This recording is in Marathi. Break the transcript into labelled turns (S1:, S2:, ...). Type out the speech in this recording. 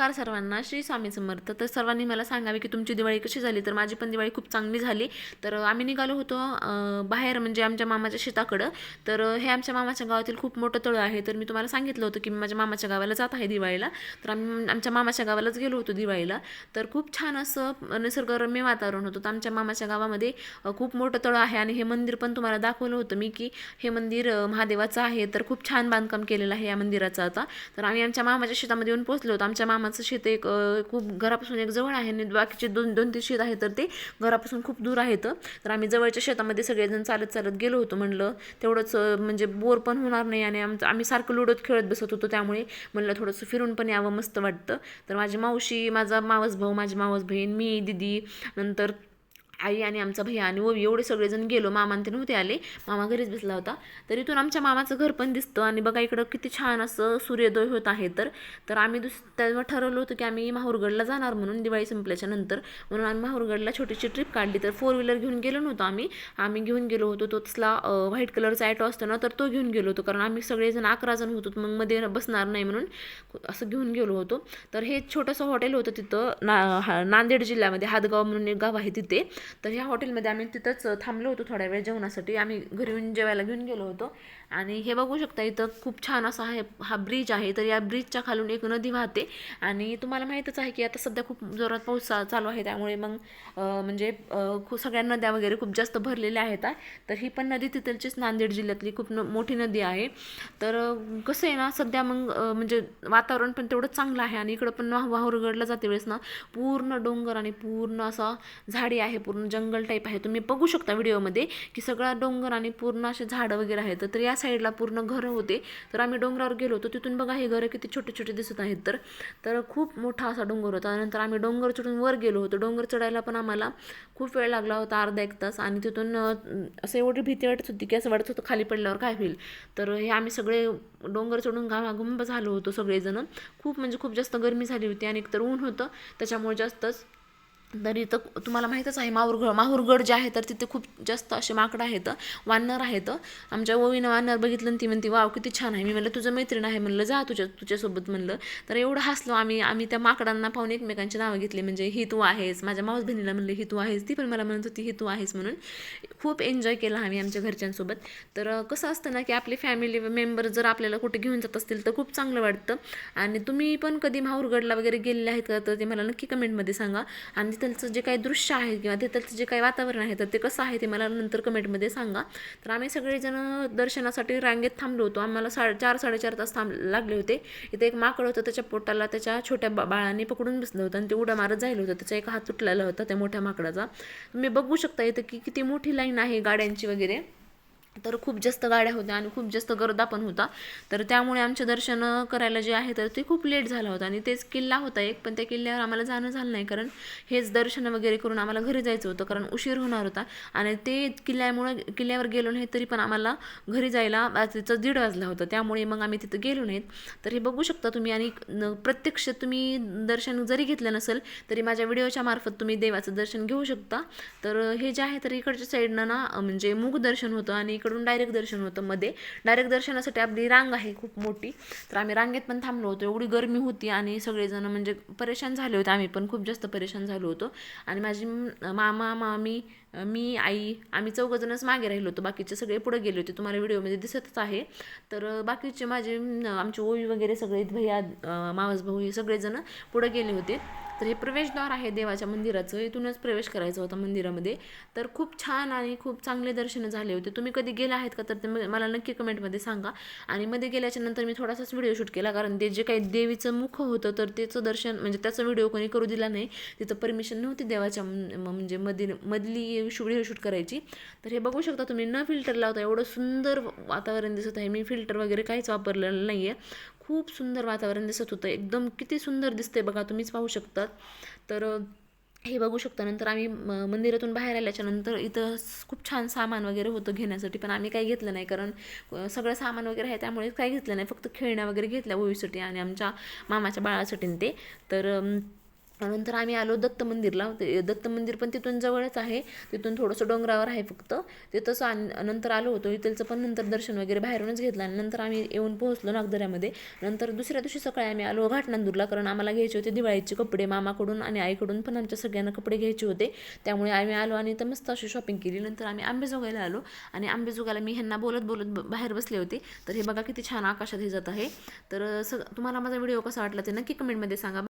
S1: नमस्कार सर्वांना. श्री स्वामी समर्थ. तर सर्वांनी मला सांगावे की तुमची दिवाळी कशी झाली? तर माझी पण दिवाळी खूप चांगली झाली. तर आम्ही निघालो होतो बाहेर म्हणजे आमच्या मामाच्या शेताकडं. तर हे आमच्या मामाच्या गावातील खूप मोठं तळं आहे. तर मी तुम्हाला सांगितलं होतं की मी माझ्या मामाच्या गावाला जात आहे दिवाळीला. तर आम्ही आमच्या मामाच्या गावालाच गेलो होतो दिवाळीला. तर खूप छान असं निसर्गरम्य वातावरण होतं. तर आमच्या मामाच्या गावामध्ये खूप मोठं तळं आहे आणि हे मंदिर पण तुम्हाला दाखवलं होतं मी की हे मंदिर महादेवाचं आहे. तर खूप छान बांधकाम केलेलं आहे या मंदिराचं आता. तर आम्ही आमच्या मामाच्या शेतामध्ये येऊन पोहोचलो होतो. आमच्या मामा मामाचं शेत एक खूप घरापासून एक जवळ आहे आणि बाकीचे दोन दोन तीन शेत आहे तर ते घरापासून खूप दूर आहेत. तर आम्ही जवळच्या शेतामध्ये सगळेजण चालत चालत गेलो होतो म्हणलं. तेवढंच म्हणजे बोर पण होणार नाही आणि आमचं आम्ही सारखं लुडोत खेळत बसत होतो त्यामुळे म्हणलं थोडंसं फिरून पण यावं मस्त वाटतं. तर माझी मावशी माझा मावस भाऊ माझी मावस बहीण मी दिदी नंतर आई आणि आमचा भैया आणि ओवी एवढे सगळेजण गेलो. मामांते नव्हते आले. मामा घरीच बसला होता. तर इथून आमच्या मामाचं घर पण दिसतं आणि बघा इकडं किती छान असं सूर्योदय होत आहे तर. तर आम्ही दुस त्यामुळे ठरवलं होतं की आम्ही माहूरगडला जाणार म्हणून दिवाळी संपल्याच्या नंतर. म्हणून आम्ही माहूरगडला छोटीशी ट्रिप काढली. तर फोर व्हीलर घेऊन गेलो नव्हतो आम्ही. आम्ही घेऊन गेलो होतो. तो तसला व्हाईट कलरचा ॲटो असतो ना तर तो घेऊन गेलो होतो. कारण आम्ही सगळेजण अकरा जण होतो. मग मध्ये बसणार नाही म्हणून असं घेऊन गेलो होतो. तर हे छोटंसं हॉटेल होतं तिथं ना हा- नांदेड जिल्ह्यामध्ये. हादगाव म्हणून एक गाव आहे तिथे. तर ह्या हॉटेलमध्ये आम्ही तिथंच थांबलो होतो थोड्या वेळ जेवणासाठी. आम्ही घरी येऊन जेवायला घेऊन गेलो होतो. आणि हे बघू शकता इथं खूप छान असा आहे हा ब्रिज आहे. तर या ब्रिजच्या खालून एक नदी वाहते. आणि तुम्हाला माहीतच आहे की आता सध्या खूप जोरात पाऊस चालू आहे. त्यामुळे मग म्हणजे खूप सगळ्या नद्या वगैरे खूप जास्त भरलेल्या आहेत. तर ही पण नदी तिथलचीच नांदेड जिल्ह्यातली खूप न- मोठी नदी आहे. तर कसं आहे ना सध्या मग म्हणजे वातावरण पण तेवढंच चांगलं आहे. आणि इकडं पण वाह- वाहुरगडला जाते वेळेस ना. पूर्ण डोंगर आणि पूर्ण असा झाडी आहे. पूर्ण जंगल टाईप आहे. तुम्ही बघू शकता व्हिडिओमध्ये की सगळा डोंगर आणि पूर्ण असे झाडं वगैरे आहेत. तर या साईडला पूर्ण घरं होते. तर आम्ही डोंगरावर गेलो होतो. तिथून बघा हे घरं किती छोटे छोटे दिसत आहेत तर. तर खूप मोठा असा डोंगर होता. नंतर आम्ही डोंगर चढून वर गेलो होतो. डोंगर चढायला पण आम्हाला खूप वेळ लागला होता अर्धा एक तास. आणि तिथून असं एवढी भीती वाटत होती की असं वाटत होतं खाली पडल्यावर काय होईल. तर हे आम्ही सगळे डोंगर चढून घामाघुंब झालो होतो सगळेजण. खूप म्हणजे खूप जास्त गरमी झाली होती आणि एकतर ऊन होतं. त्याच्यामुळे जास्तच तरी तर तुम्हाला माहीतच आहे माहूरगड माहूरगड जे आहे तर तिथे खूप जास्त असे माकडं आहेत वानर आहेत. आमच्या ओवीनं वानर बघितलं आणि ती म्हणते वाव किती छान आहे. मी म्हणलं तुझं मैत्रीण आहे. म्हणलं जा तुझ्या तुझ्यासोबत. म्हणलं. तर एवढं हसलो आम्ही. आम्ही त्या माकडांना पाहून एकमेकांची नावं घेतली म्हणजे ही तू आहेस. माझ्या माऊस बहिणीला म्हणलं ही तू आहेस. ती पण मला म्हणत होती ही तू आहेस. म्हणून खूप एन्जॉय केला आम्ही आमच्या घरच्यांसोबत. तर कसं असतं ना की आपले फॅमिली मेंबर जर आपल्याला कुठे घेऊन जात असतील तर खूप चांगलं वाटतं. आणि तुम्ही पण कधी माहूरगडला वगैरे गेलेले आहेत का तर ते मला नक्की कमेंटमध्ये सांगा. आणि तिथलचं जे काही दृश्य आहे किंवा तिथलचं जे काही वातावरण आहे तर ते कसं आहे ते मला नंतर कमेंटमध्ये सांगा. तर आम्ही सगळेजण दर्शनासाठी रांगेत थांबलो होतो. आम्हाला सा चार साडेचार तास थांब लागले होते. इथे एक माकड होतं त्याच्या पोटाला त्याच्या छोट्या बाळाने पकडून बसलं होतं आणि ते उड्या मारत जायला होतं. त्याचा एक हात तुटलेला होता त्या मोठ्या माकडाचा. तुम्ही बघू शकता इथं की किती मोठी लाईन आहे गाड्यांची वगैरे. तर खूप जास्त गाड्या होत्या आणि खूप जास्त गर्दा पण होता. तर त्यामुळे आमचे दर्शन करायला जे आहे तर ते खूप लेट झालं होतं आणि तेच किल्ला होता एक पण त्या किल्ल्यावर आम्हाला जाणं झालं नाही कारण हेच दर्शन वगैरे करून आम्हाला घरी जायचं होतं कारण उशीर होणार होता. आणि ते किल्ल्यामुळं किल्ल्यावर गेलो नाही तरी पण आम्हाला घरी जायला रात्रीचं दीड वाजला होता. त्यामुळे मग आम्ही तिथं गेलो नाहीत. तर हे बघू शकता तुम्ही आणि न- प्रत्यक्ष तुम्ही दर्शन जरी घेतलं नसेल तरी माझ्या व्हिडिओच्या मार्फत तुम्ही देवाचं दर्शन घेऊ शकता. तर हे जे आहे तर इकडच्या साईडनं ना म्हणजे मूग दर्शन होतं आणि इकडून डायरेक्ट दर्शन होतं मध्ये. डायरेक्ट दर्शनासाठी आपली रांग आहे खूप मोठी. तर आम्ही रांगेत पण थांबलो होतो. एवढी गरमी होती आणि सगळेजण म्हणजे परेशान झाले होते आम्ही पण खूप जास्त परेशान झालो होतो. आणि माझी मामा मामी मी आई आम्ही चौघजणच मागे राहिलो होतो. बाकीचे सगळे पुढे गेले होते. तुम्हाला व्हिडिओमध्ये दिसतच आहे. तर बाकीचे माझे आमचे आमची ओवी वगैरे सगळे भैया मावस भाऊ हे सगळेजण पुढे गेले होते. तर हे प्रवेशद्वार आहे देवाच्या मंदिराचं. इथूनच प्रवेश करायचा होता मंदिरामध्ये. तर खूप छान आणि खूप चांगले दर्शन झाले होते. तुम्ही कधी गेला आहेत का? तर ते मला नक्की कमेंटमध्ये सांगा. आणि मध्ये गेल्याच्यानंतर मी थोडासाच व्हिडिओ शूट केला. कारण ते जे काही देवीचं मुख होतं तर त्याचं दर्शन म्हणजे त्याचा व्हिडिओ कोणी करू दिला नाही. तिथं परमिशन नव्हती देवाच्या म- म्हणजे मधील मधली व्हिडिओ शूट करायची. तर हे बघू शकता तुम्ही. न फिल्टर लावता एवढं सुंदर वातावरण दिसत आहे. मी फिल्टर वगैरे काहीच वापरलेलं नाही आहे खूप सुंदर वातावरण दिसत होतं. एकदम किती सुंदर दिसतंय बघा तुम्हीच पाहू शकतात. तर हे बघू शकता नंतर आम्ही मंदिरातून बाहेर आल्याच्यानंतर इथं खूप छान सामान वगैरे होतं घेण्यासाठी पण आम्ही काही घेतलं नाही. कारण सगळं सामान वगैरे आहे त्यामुळे काही घेतलं नाही. फक्त खेळण्या वगैरे घेतल्या ओवीसाठी आणि आमच्या मामाच्या बाळासाठी ते. तर नंतर आम्ही आलो दत्त मंदिरला ते दत्त मंदिर पण तिथून जवळच आहे. तिथून थोडंसं डोंगरावर आहे फक्त. तिथंच आन नंतर आलो होतो. इथलचं पण नंतर दर्शन वगैरे बाहेरूनच घेतलं आणि नंतर आम्ही येऊन पोहोचलो नागदऱ्यामध्ये. नंतर दुसऱ्या दिवशी सकाळी आम्ही आलो घाटनांदूरला कारण आम्हाला घ्यायचे होते दिवाळीचे कपडे. मामाकडून आणि आईकडून पण आमच्या सगळ्यांना कपडे घ्यायचे होते. त्यामुळे आम्ही आलो आणि तर मस्त अशी शॉपिंग केली. नंतर आम्ही आंबेजोगायला आलो आणि आंबेजोगायला मी ह्यांना बोलत बोलत ब- बाहेर बसले होते. तर हे बघा किती छान आकाशात हे जात आहे. तर सग तुम्हाला माझा व्हिडिओ कसा वाटला ते नक्की कमेंटमध्ये सांगा.